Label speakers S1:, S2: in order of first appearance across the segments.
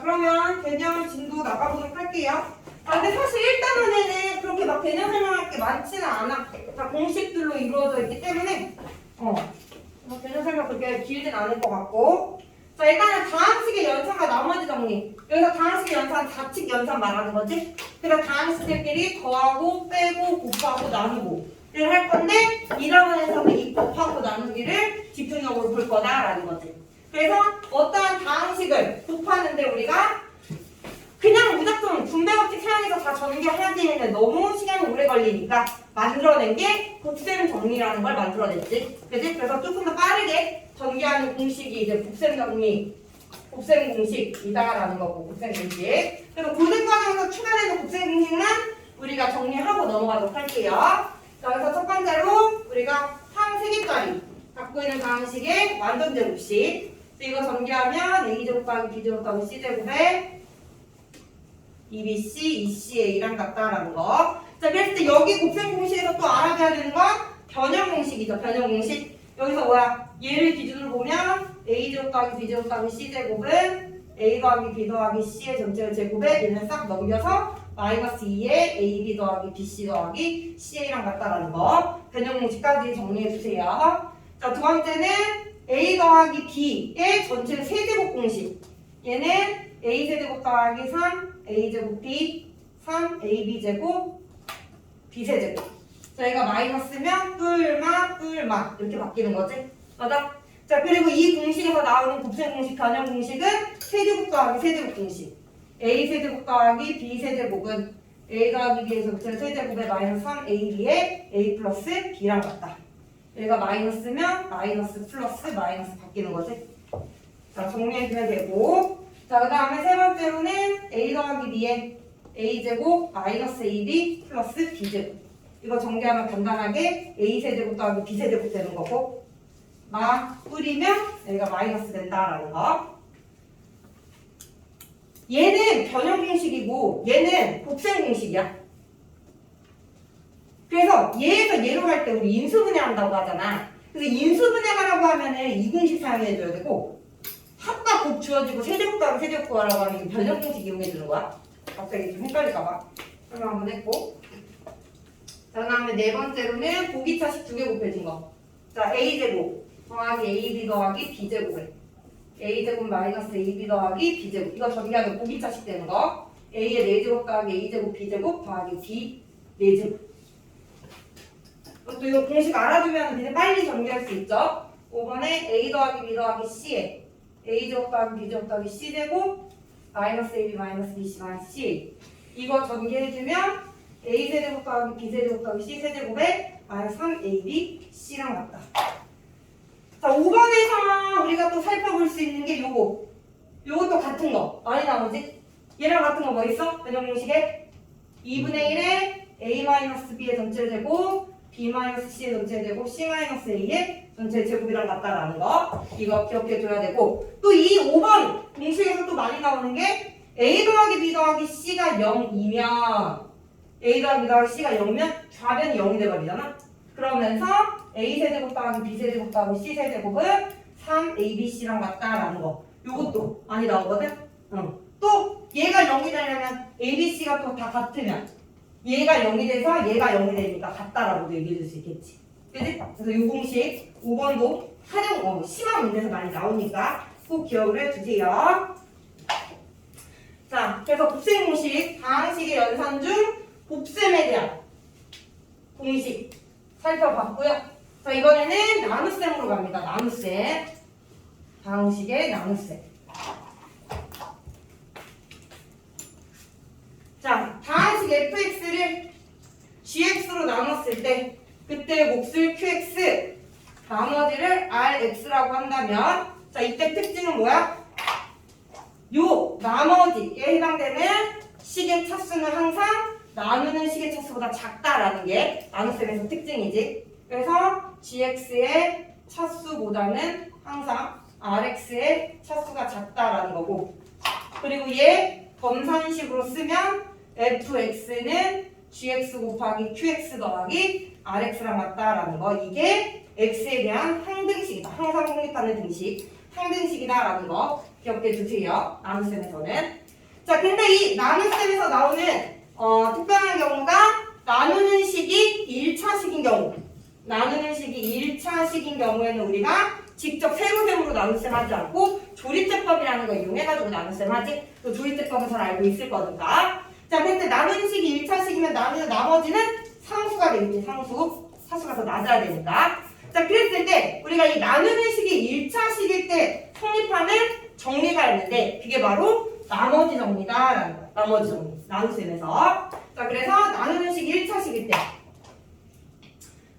S1: 그러면 개념 진도 나가보도록 할게요. 아, 근데 사실 1단원에는 그렇게 막 개념 설명할 게 많지는 않아. 다 공식들로 이루어져 있기 때문에, 어, 뭐 개념 설명 그렇게 길진 않을 것 같고. 자, 일단은 다항식의 연산과 나머지 정리. 여기서 다항식의 연산, 좌측 연산 말하는 거지? 그래서 다항식들끼리 더하고, 빼고, 곱하고, 나누고. 를 할 건데, 이 단원에서는 이 곱하고 나누기를 집중적으로 볼 거다라는 거지. 그래서 어떠한 다항식을 곱하는데 우리가 그냥 무작정 분배 법칙 사용해서 다 전개하기에는 너무 시간이 오래 걸리니까 만들어낸 게 곱셈 정리라는 걸 만들어냈지. 그지? 그래서 조금 더 빠르게 전개하는 공식이 이제 곱셈 정리, 곱셈 공식이다라는 거고, 곱셈 공식. 그래서 고등 과정에서 추가되는 곱셈 공식만 우리가 정리하고 넘어가도록 할게요. 자, 그래서 첫 번째로 우리가 항 3개짜리 갖고 있는 방식의 완전 제곱식. 이거 전개하면 A제곱 더하기 B제곱 더하기 C제곱에 EBC, ECA랑 같다라는 거. 자, 그랬을 때 여기 곱셈 공식에서 또 알아둬야 되는 건 변형 공식이죠. 변형 공식. 여기서 뭐야? 얘를 기준으로 보면 A제곱 더하기 B제곱 더하기 C제곱은 A 더하기 B 더하기 C의 전체 제곱에 얘는 싹 넘겨서 마이너스 2에 AB 더하기 BC 더하기 CA랑 같다라는 거. 변형 공식까지 정리해 주세요. 자, 두 번째는 A 더하기 B의 전체 세제곱 공식. 얘는 A 세제곱 더하기 3, A 제곱 B, 3, AB 제곱, B 세제곱. 저희가 마이너스면 뿔마, 뿔마 이렇게 바뀌는 거지. 맞아? 자 그리고 이 공식에서 나오는 곱셈 공식, 변형 공식은 세제곱 더하기 세제곱 공식. A 세제곱 더하기 B 세제곱은 A 더하기 B에서 부터 세제곱에 마이너스 3 AB에 A 플러스 B랑 같다. 얘가 마이너스면 마이너스 플러스 마이너스 바뀌는 거지. 자 정리해주면 되고 자, 그 다음에 세 번째로는 a 더하기 b에 a제곱 마이너스 ab 플러스 b제곱. 이거 정리하면 간단하게 a 세제곱 더하기 b 세제곱 되는 거고 막 뿌리면 여기가 마이너스 된다라는 거. 얘는 변형 공식이고 얘는 곱셈 공식이야. 얘로 갈때 우리 인수분해 한다고 하잖아. 그래서 인수분해하라고 하면은 이 공식 사용해줘야 되고 합과 곱 주어지고 세제곱 더하기 세제곱 구하라고 하면 변형 공식 이용해 주는 거야. 갑자기 좀 헷갈릴까봐 설명 한번 했고. 자, 그 다음에 네 번째로는 보기차식 두 개 곱해진 거. 자, a 제곱 더하기 ab 더하기 b 제곱에 a 제곱 마이너스 ab 더하기 b 제곱 이거 전개하면 보기차식 되는 거. a의 네 제곱 더하기 a 제곱 b 제곱 더하기 b 네 제곱. 또 이거 공식 알아두면 그냥 빨리 정리할 수 있죠. 5번에 a 더하기 b 더하기 c에 a제곱 더하기 b제곱 더하기 c제곱 마이너스 ab 마이너스 bc 마이너스 c 이거 전개해주면 a세제곱 더하기 b세제곱 더하기 c세제곱에 마이너스 3ab c랑 같다 자 5번에서 우리가 또 살펴볼 수 있는 게 요거 요것도 같은 거 많이 나오지? 얘랑 같은 거 뭐 있어? 변형 공식에 2분의 1에 a 마이너스 b의 전체 제곱 b 마이너스 c의 전체 제곱 c 마이너스 a의 전체 제곱이랑 같다라는 거. 이거 기억해 줘야 되고. 또 이 5번 공식에서 또 많이 나오는 게 a 더하기 b 더하기 c가 0이면 a 더하기 b 더하기 c가 0면 좌변이 0이 돼버리잖아. 그러면서 a 세제곱 더하기 b 세제곱 더하기 c 세제곱은 3abc랑 같다라는 거. 요것도 많이 나오거든? 응. 또 얘가 0이 되려면 abc가 또 다 같으면 얘가 0이 돼서 얘가 0이 되니까 같다라고도 얘기해 줄 수 있겠지 그지? 그래서 이 공식 5번도 활용 어, 심한 문제에서 많이 나오니까 꼭 기억을 해주세요. 자, 그래서 곱셈 공식, 다항식의 연산 중 곱셈에 대한 공식 살펴봤고요. 자, 이번에는 나눗셈으로 갑니다. 나눗셈. 다항식의 나눗셈. 자, 다항식 fx를 gx로 나눴을 때 그때 몫을 qx 나머지를 rx라고 한다면 자 이때 특징은 뭐야? 요 나머지에 해당되는 식의 차수는 항상 나누는 식의 차수보다 작다라는 게 나눗셈에서 특징이지 그래서 gx의 차수보다는 항상 rx의 차수가 작다라는 거고 그리고 얘 검산식으로 쓰면 fx는 gx 곱하기 qx 더하기 rx랑 같다라는 거 이게 x에 대한 항등식이다. 항상 성립하는 등식 항등식이다라는 거 기억해 주세요. 나눗셈에서는. 자, 근데 이 나눗셈에서 나오는 어, 특별한 경우가 나누는 식이 1차식인 경우. 나누는 식이 1차식인 경우에는 우리가 직접 세로셈으로 나눗셈 하지 않고 조립제법이라는 걸 이용해가지고 나눗셈 하지. 또 조립제법은 잘 알고 있을 거니까. 자, 근데 나누는 식이 1차식이면 나누는 나머지는 상수가 되겠지, 상수. 사수가 더 낮아야 되니까. 자, 그랬을 때 우리가 이 나누는 식이 1차식일 때 성립하는 정리가 있는데 그게 바로 나머지 거야. 나머지 정리. 나눗셈에서. 자, 그래서 나누는 식이 1차식일 때.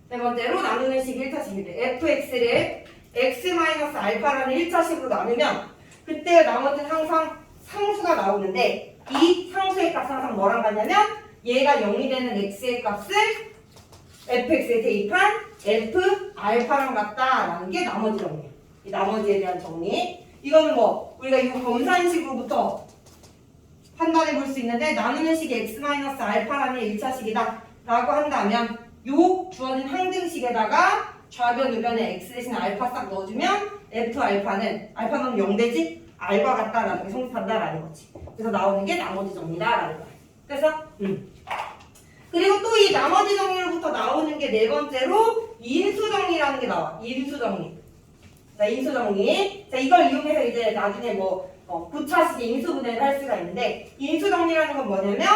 S1: 네 번째로 나누는 식이 1차식일 때 fx를 x-알파라는 1차식으로 나누면 그때 나머지는 항상 상수가 나오는데 이 상수의 값은 항상 뭐랑 같냐면 얘가 0이 되는 x의 값을 fx에 대입한 f 알파랑 같다라는 게 나머지 정리. 이 나머지에 대한 정리. 이거는 뭐 우리가 이 검산식으로부터 판단해 볼 수 있는데 나누는 식이 x-알파라는 1차식이다 라고 한다면 요 주어진 항등식에다가 좌변 우변에 x 대신 알파 싹 넣어주면 f 알파는 알파는 0 되지 알과 같다라는 게 성립한다라는 거지 그래서 나오는 게 나머지 정리다라는 거야 그래서 음. 그리고 또 이 나머지 정리로부터 나오는 게 네 번째로 인수 정리라는 게 나와 인수 정리 자 인수 정리 자 이걸 이용해서 이제 나중에 뭐 어, 부차식의 인수 분해를 할 수가 있는데 인수 정리라는 건 뭐냐면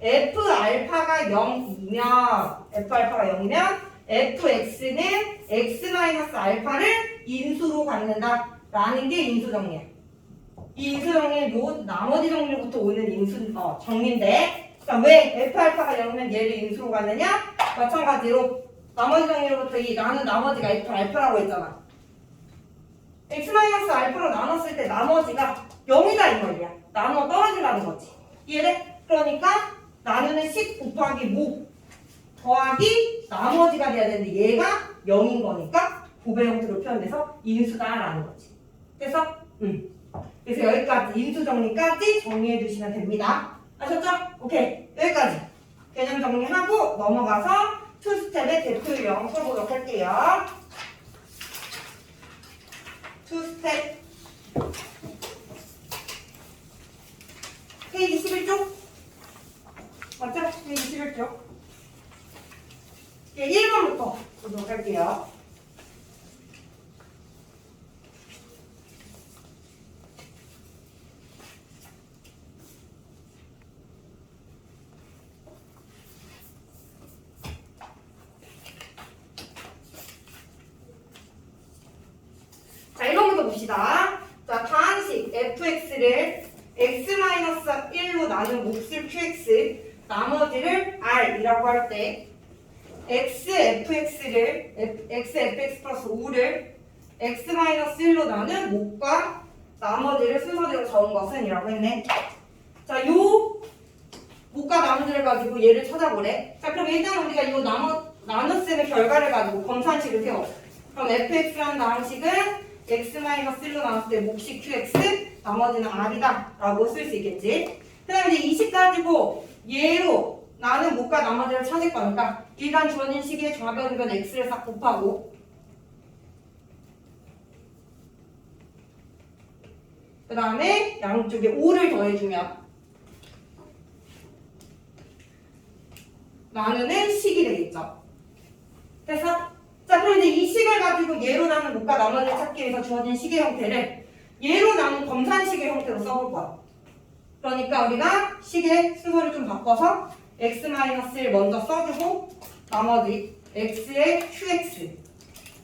S1: f 알파가 0이면 f 알파가 0이면 fx는 x 마이너스 알파를 인수로 갖는다라는 게 인수 정리야. 이 인수 정리는 요 나머지 정리부터 오는 인수 어, 정리인데 자, 왜 f 알파가 0이면 얘를 인수로 갖느냐? 마찬가지로 나머지 정리로부터 이 나는 나머지가 f 알파라고 했잖아. x 마이너스 알파로 나눴을 때 나머지가 0이다 이 말이야. 나눠 떨어진다는 거지. 이해돼? 그러니까 나누는 10 곱하기 모 더하기 나머지가 돼야 되는데 얘가 0인 거니까 고배 형태로 표현돼서 인수다라는 거지. 그래서 음. 그래서 여기까지 인수 정리까지 정리해 주시면 됩니다. 아셨죠? 오케이 여기까지 개념 정리하고 넘어가서 투 스텝의 대표 유형 풀어보도록 할게요. 투 스텝 페이지 11쪽 맞죠? 페이지 11쪽 예, 1번부터 보도록 할게요. 봅시다. 자, 다항식 fx를 x-1로 나눈 몫을 qx, 나머지를 r이라고 할 때 xfx를 xfx 플러스 5를 x-1로 나눈 몫과 나머지를 순서대로 적은 것은 이라고 했네. 자, 요 몫과 나머지를 가지고 얘를 찾아보래. 자, 그럼 일단 우리가 요 나눠, 나눗셈의 결과를 가지고 검산식을 세워. 그럼 fx라는 다항식은 x-1로 나눴을 때 몫이 qx, 나머지는 r이다 라고 쓸 수 있겠지. 그 다음에 이제 이식 가지고 얘로 나는 몫과 나머지를 찾을 거니까 일단 주어진 식의 좌변변 x를 싹 곱하고 그 다음에 양쪽에 5를 더해주면 나누는 식이 되겠죠. 그래서 자 그럼 이제 이 식을 가지고 얘로 나눈 몫과 나머지를 찾기 위해서 주어진 식의 형태를 얘로 나눈 검산식의 형태로 써볼 거야. 그러니까 우리가 식의 순서를 좀 바꿔서 x-를 먼저 써주고 나머지 x의 qx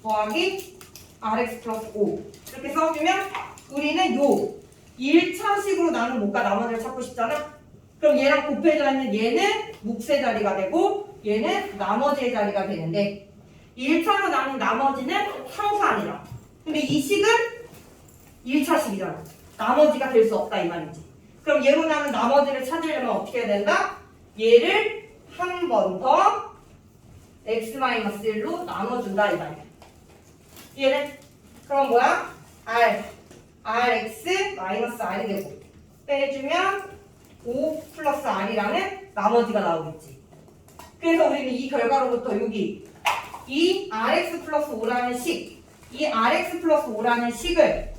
S1: 더하기 rx 플러스 5 이렇게 써주면 우리는 요 1차식으로 나눈 몫과 나머지를 찾고 싶잖아. 그럼 얘랑 곱해져 있는 얘는 몫의 자리가 되고 얘는 나머지의 자리가 되는데 1차로 나눈 나머지는 상수 아니라. 근데 이 식은 1차식이잖아. 나머지가 될 수 없다 이 말이지. 그럼 얘로 나눈 나머지를 찾으려면 어떻게 해야 된다? 얘를 한 번 더 x-1로 나눠준다 이 말이야. 얘는 그럼 뭐야? r rx 마이너스 r이 되고 빼주면 5 플러스 r이라는 나머지가 나오겠지. 그래서 우리는 이 결과로부터 여기 이 rx 플러스 5라는 식, 이 rx 플러스 5라는 식을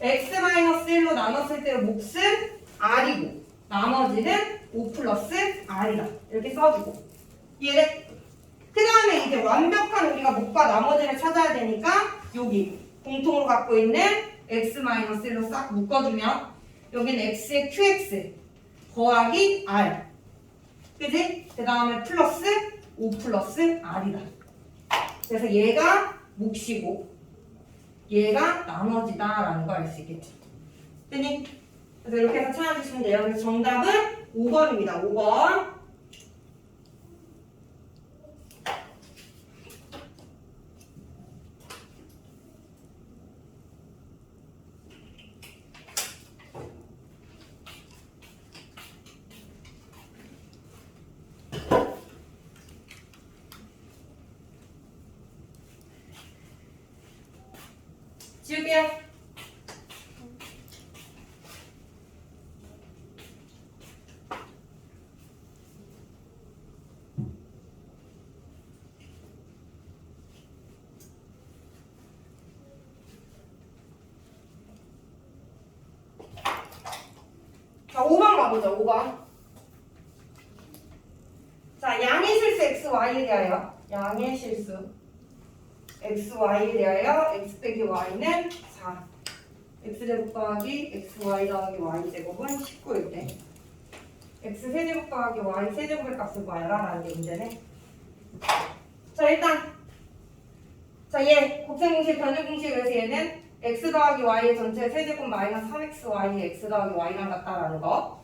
S1: x-1로 나눴을 때 몫은 r이고 나머지는 5 플러스 r이다. 이렇게 써주고 이해돼? 그 다음에 이제 완벽한 우리가 목과 나머지를 찾아야 되니까 여기 공통으로 갖고 있는 x-1로 싹 묶어주면 여기는 x의 qx 더하기 r 그지? 그 다음에 플러스 5 플러스 r이다 그래서 얘가 몫이고 얘가 나머지다라는 걸 알 수 있겠지 됐니? 그래서 이렇게 해서 찾아주시면 돼요 그래서 정답은 5번입니다. 5번 지울게요. 자, 5번 가보자, 5번. 자, 양의 실수 x, y에 대하여 양의 실수 xy에 대하여 x 빼기 y는 4 x제곱 더하기 xy 더하기 y제곱은 19일 때. x 세제곱 더하기 y 세제곱의 값을 구하여라 라는 게 문제네. 자 일단. 자얘 곱셈 공식 변조공식에 의해서 얘는 x 더하기 y의 전체 세제곱 마이너스 3xy의 x 더하기 y랑 같다라는 거.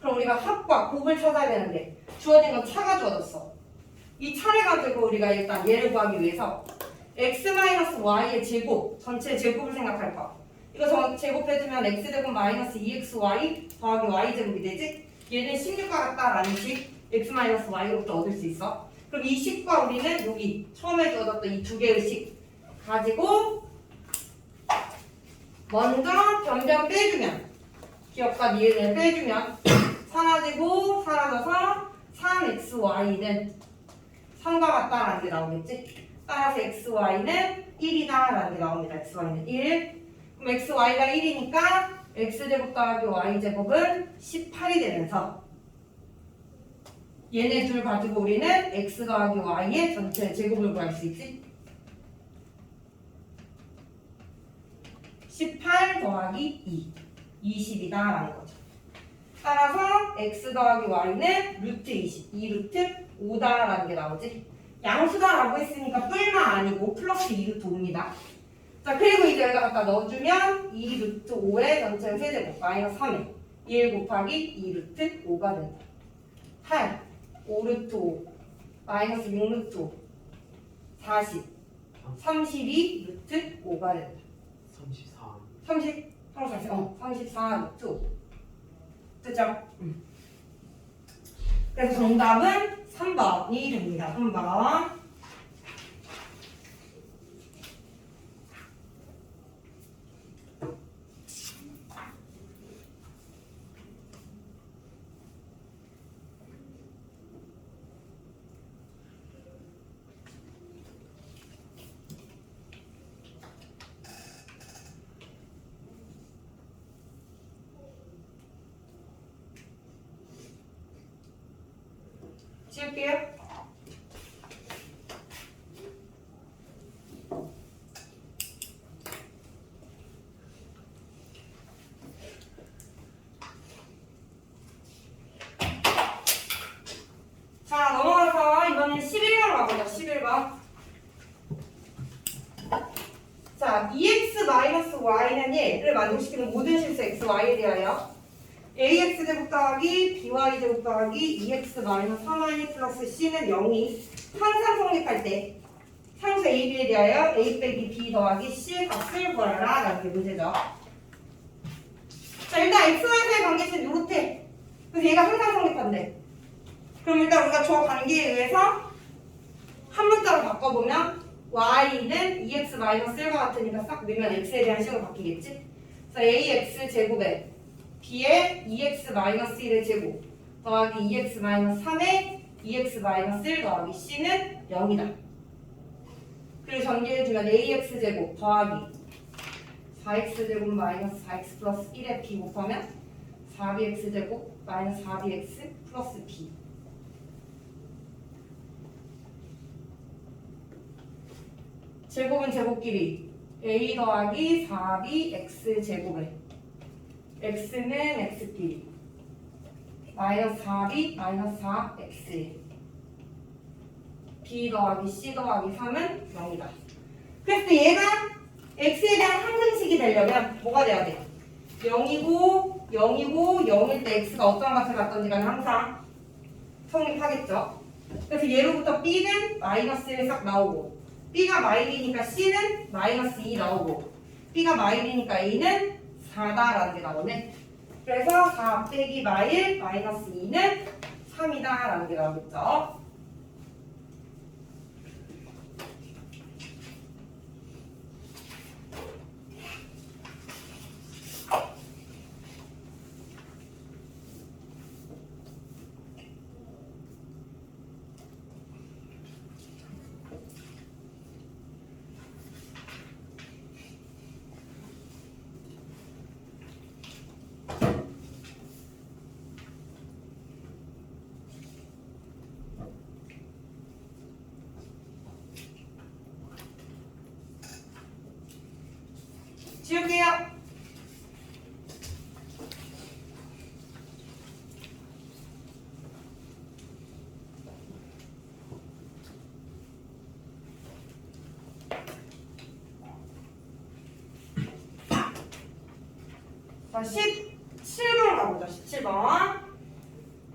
S1: 그럼 우리가 합과 곱을 찾아야 되는데 주어진 건 차가 주어졌어. 이 차를 가지고 우리가 일단 얘를 구하기 위해서 x-y의 제곱, 전체 제곱을 생각할 거야. 이거 저 제곱해주면 x제곱 마이너스 2xy 더하기 y제곱이 되지? 얘는 16과 같다라는 식 x-y로부터 얻을 수 있어. 그럼 이 식과 우리는 여기 처음에 주어졌던 이 두 개의 식 가지고 먼저 변변 빼주면 기억과 니은을 빼주면 사라지고 사라져서 3xy는 3과 같다라는 게 나오겠지? 따라서 xy는 1이다 라는 게 나옵니다. xy는 1. 그럼 xy가 1이니까 x제곱 더하기 y제곱은 18이 되면서 얘네 둘 가지고 우리는 x 더하기 y의 전체 제곱을 구할 수 있지? 18 더하기 2, 20이다 라는 거죠. 따라서 x 더하기 y는 루트 20, 2루트 5다라는 게 나오지? 양수다라고 했으니까 뿔만 아니고 플러스 2루트 5입니다. 자 그리고 이제 여기다 갖다 넣어주면 2루트 5의 전체 세제곱 마이너스 3에 1 곱하기 2루트 5가 된다. 8, 5루트 5, 마이너스 6루트 5, 40, 32 루트 5가 된다.
S2: 34
S1: 30, 34, 어, 34 루트 5. 됐죠? 음. 그래서 정답은 3번이 됩니다. 3번. 지울게요. 자, 넘어가서 이번엔 11번 가보자. 11번. 자, e EX-Y는 얘를 만족시키는 모든 실수 x, y에 대하여 ax 제곱 더하기 by 제곱 더하기 2x 마이너스 3y 플러스 c는 0이 항상 성립할 때 상수 a, b에 대하여 a 빼기 b 더하기 c의 값을 구하라 라는 게 문제죠. 자 일단 x, y 사이 관계식은 요렇대. 그래서 얘가 항상 성립한대. 그럼 일단 우리가 저 관계에 의해서 한 문자로 바꿔보면 y는 2x 마이너스 1과 같으니까 싹 넣으면 x에 대한 식으로 바뀌겠지? 그래서 ax 제곱에 b의 2x-1의 제곱 더하기 2x-3의 2x-1 더하기 c는 0이다. 그리고 전개해주면 ax 제곱 더하기 4x제곱 마이너스 4x 플러스 1에 b 곱하면 4bx제곱 마이너스 4bx 플러스 b 제곱은 제곱끼리 a 더하기 4b x 제곱에 x는 x끼리 마이너스 4b 마이너스 4x b 더하기 c 더하기 3은 0이다. 그래서 얘가 x에 대한 항등식이 되려면 뭐가 돼야 돼? 0이고 0이고 0일 때 x가 어떤 값을 갖던지 간에 항상 성립하겠죠? 그래서 얘로부터 b는 마이너스 1싹 나오고 b가 마일이니까 c는 마이너스 2 나오고 b가 마일이니까 a는 4다라는 게 나오네. 그래서 4 빼기 마일 마이너스 2는 3이다라는 게 나오겠죠 지울게요 자, 17번 가보자. 17번.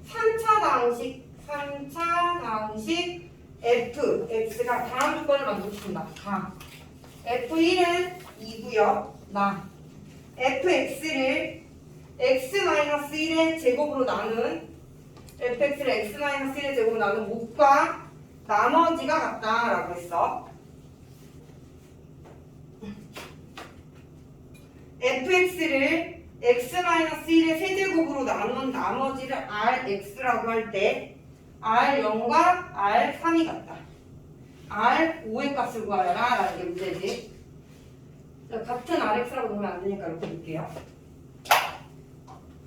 S1: 3차 방식, 3차 방식 f, x가 다음 조건을 만들어준다. 다. f1은 2고요. 나. fx를 x-1의 제곱으로 나눈 fx를 x-1의 제곱으로 나눈 목과 나머지가 같다라고 했어. fx를 x-1의 세제곱으로 나눈 나머지를 rx라고 할 때 r0과 r3이 같다. r5의 값을 구하라 라는 게 문제지. 자, 같은 rx라고 보면 안 되니까 이렇게 볼게요.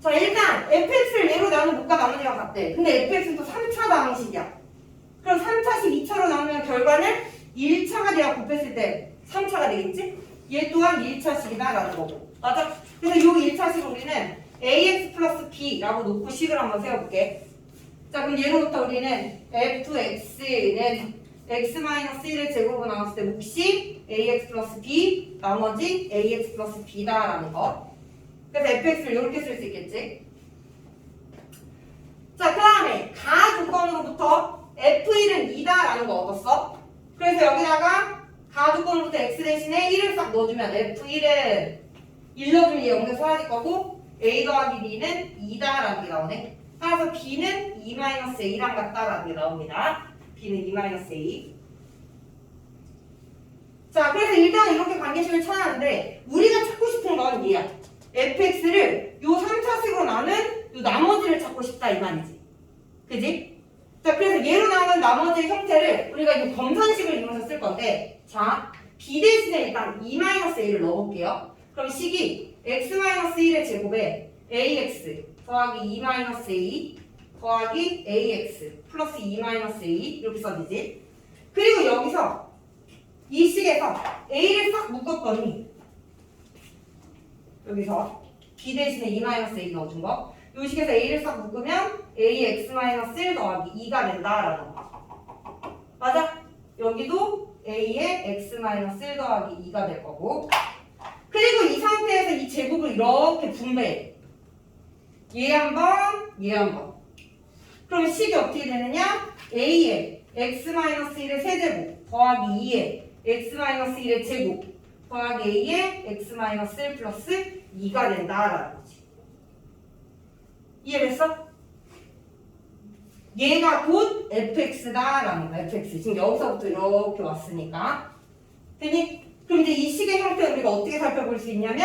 S1: 자, 일단 fx를 얘로 나눈 목과 나머지가 같대. 근데 fx는 또 3차 방식이야. 그럼 3차씩 2차로 나누면 결과는 1차가 돼야 곱했을 때 3차가 되겠지? 얘 또한 1차식이다 라는 거고. 맞아? 그래서 요 1차식 우리는 ax 플러스 b라고 놓고 식을 한번 세워볼게. 자, 그럼 얘로부터 우리는 fx는 x-1을 제곱으로 나눴을 때 몫이 ax 플러스 b 나머지 ax 플러스 b다라는 거. 그래서 fx를 이렇게 쓸 수 있겠지. 자, 그 다음에 가 조건으로부터 f1은 2다라는 거 얻었어. 그래서 여기다가 가 조건으로부터 x 대신에 1을 싹 넣어주면 f1은 1 넣어주면 얘 0대 사라질 거고 a 더하기 b는 2다라는 게 나오네. 따라서 b는 2-a랑 같다라는 게 나옵니다. b는 2-a. 자, 그래서 일단 이렇게 관계식을 찾았는데 우리가 찾고 싶은 건 얘야. fx를 요 3차식으로 나눈 요 나머지를 찾고 싶다 이 말이지. 그지? 자, 그래서 얘로 나오는 나머지 형태를 우리가 이 검산식을 이용해서 쓸 건데 자, b 대신에 일단 2-a를 넣어볼게요. 그럼 식이 x-1의 제곱에 ax 더하기 2-a 더하기 ax 플러스 2-a 이렇게 써지지. 그리고 여기서 이 식에서 a를 싹 묶었더니 여기서 b 대신에 2-a 넣어준 거. 이 식에서 a를 싹 묶으면 ax-1 더하기 2가 된다라는 거. 맞아? 여기도 a의 x-1 더하기 2가 될 거고. 그리고 이 상태에서 이 제곱을 이렇게 분배해. 얘 한 번, 얘 한 번. 그럼 식이 어떻게 되느냐? a의 x-1의 세제곱 더하기 2의 x-1의 제곱 더하기 a의 x-1 플러스 2가 된다라는 거지. 이해됐어? 얘가 곧 fx다라는 거야, fx. 지금 여기서부터 이렇게 왔으니까. 되니? 그럼 이제 이 식의 형태를 우리가 어떻게 살펴볼 수 있냐면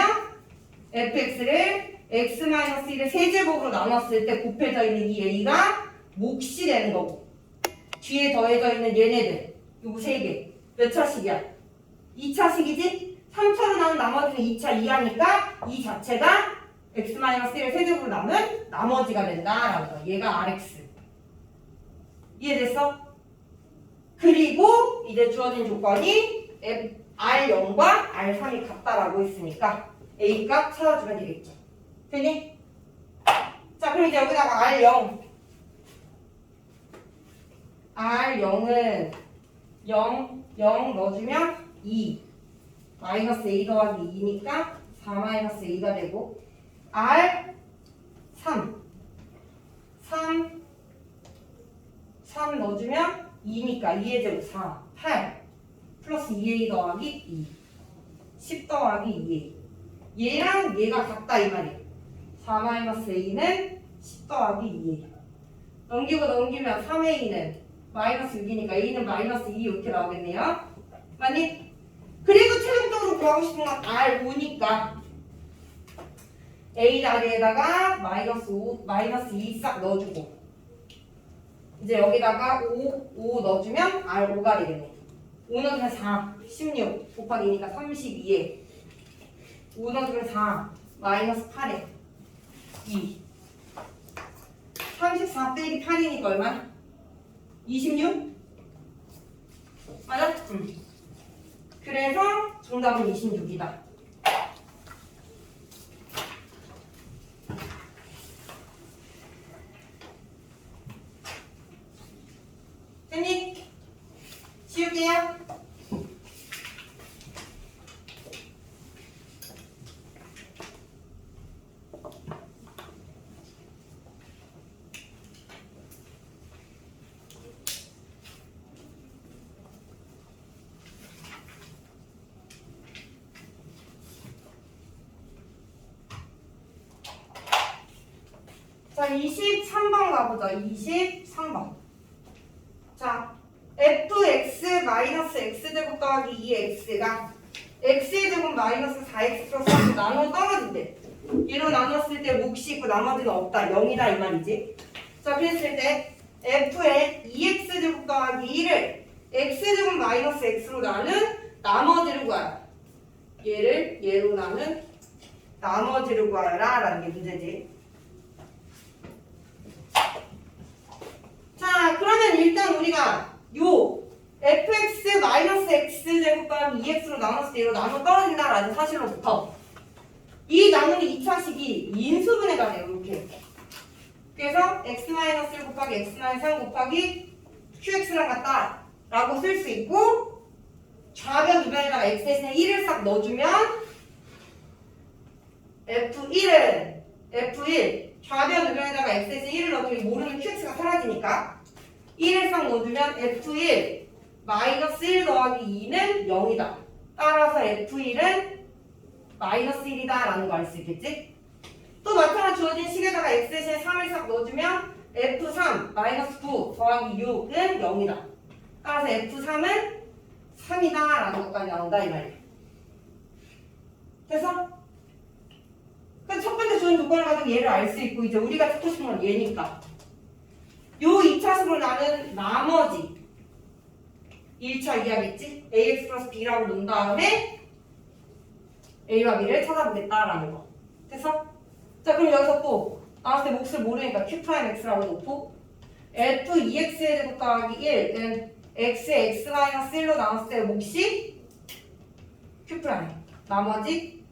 S1: fx를 x-1의 세제곱으로 나눴을 때 곱해져 있는 이 a가 몫이 되는 거고 뒤에 더해져 있는 얘네들 요세 개. 몇 차식이야? 2차식이지? 3차로 나온 나머지 나머지는 2차 이하니까 이 자체가 x-1을 세제곱으로 남은 나머지가 된다라는 거. 얘가 rx. 이해됐어? 그리고 이제 주어진 조건이 F- R0과 R3이 같다라고 했으니까 A 값 찾아주면 되겠죠. 되니? 자, 그럼 이제 여기다가 R0. R0은 0, 0 넣어주면 2. 마이너스 A 더하기 2니까 4 마이너스 A가 되고 R 3. 3. 3 넣어주면 2니까 2의 제곱 4. 8. 플러스 2A 더하기 2. 10 더하기 2A. 얘랑 얘가 같다 이 말이에요. 4 마이너스 A는 10 더하기 2A. 넘기고 넘기면 3A는 마이너스 6이니까 A는 마이너스 2 이렇게 나오겠네요. 맞니? 그리고 최종적으로 구하고 싶은 건 R5니까 A 자리에다가 마이너스 5, 마이너스 2 싹 넣어주고 이제 여기다가 5, 5 넣어주면 R5가 되겠네. 5 넣어주면 4, 16 곱하기 2니까 32에 5 넣어주면 4, 마이너스 8에 2 34 빼기 8이니까 얼마? 26? 맞아? 응. 그래서 정답은 26이다. 됐니? 지울게요. 자, 23번 가보자. 23번. 자, fx-x 제곱 더하기 2x가 x의 제곱 마이너스 4x 플러스 3 나눠 떨어진대. 얘로 나눴을 때 몫이 있고 나머지는 없다. 0이다 이 말이지. 자, 그랬을 때 f의 2x 제곱 더하기 2를 x 제곱 마이너스 x로 나눈 나머지를 구하라. 얘를 얘로 나눈 나머지를 구하라 라는 게 문제지. 자, 그러면 일단 우리가 요 fx 마이너스 x 제곱 더하기 2x로 나눴을 때 이로 나눠 떨어진다라는 사실로부터 이 나누기 2차식이 인수분해가 돼요. 이렇게. 그래서 x 마이너스 1 곱하기 x 마이너스 3 곱하기 qx랑 같다 라고 쓸 수 있고 좌변 우변에다가 x 대신에 1을 싹 넣어주면 f1은 f1 좌변 우변에다가 x 대신에 1을 넣어주면 모르는 qx가 사라지니까 1을 싹 넣어주면 F1 마이너스 1 더하기 2는 0이다. 따라서 F1은 마이너스 1이다 라는 거 알 수 있겠지? 또 마찬가지 주어진 식에다가 x 대신에 3을 싹 넣어주면 F3 마이너스 9 더하기 6은 0이다. 따라서 F3은 3이다 라는 것까지 나온다 이 말이야. 됐어? 그럼 첫 번째 주어진 조건을 가지고 얘를 알 수 있고 이제 우리가 찾고 싶은 건 얘니까 요 2차식으로 나는 나머지 1차 이하겠지? ax 플러스 b라고 놓은 다음에 a와 b를 찾아보겠다라는 거 됐어? 자 그럼 여기서 또때 몫을 모르니까 q 프라임 x라고 놓고 f 2x의 제곱 더하기 1은 x x 마이너스 1로 나눴을 때 몫이 q 나머지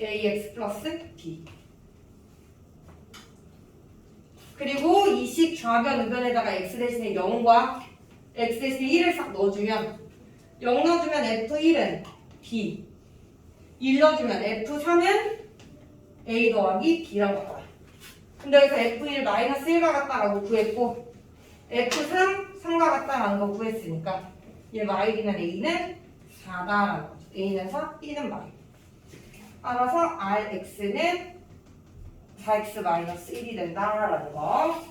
S1: ax 플러스 b 그리고 이식 좌변 우변에다가 x 대신에 0과 x 대신에 1을 싹 넣어주면 0 넣어주면 f1은 b 1 넣어주면 f3은 a 더하기 b라고 나와요. 근데 여기서 f1 마이너스 1과 같다라고 구했고 f3 3과 같다라는 거 구했으니까 얘 마일이면 a는 4다라는 거죠. a는 4, b는 마일. 따라서 rx는 4x 마이너스 1이 된다라는 거.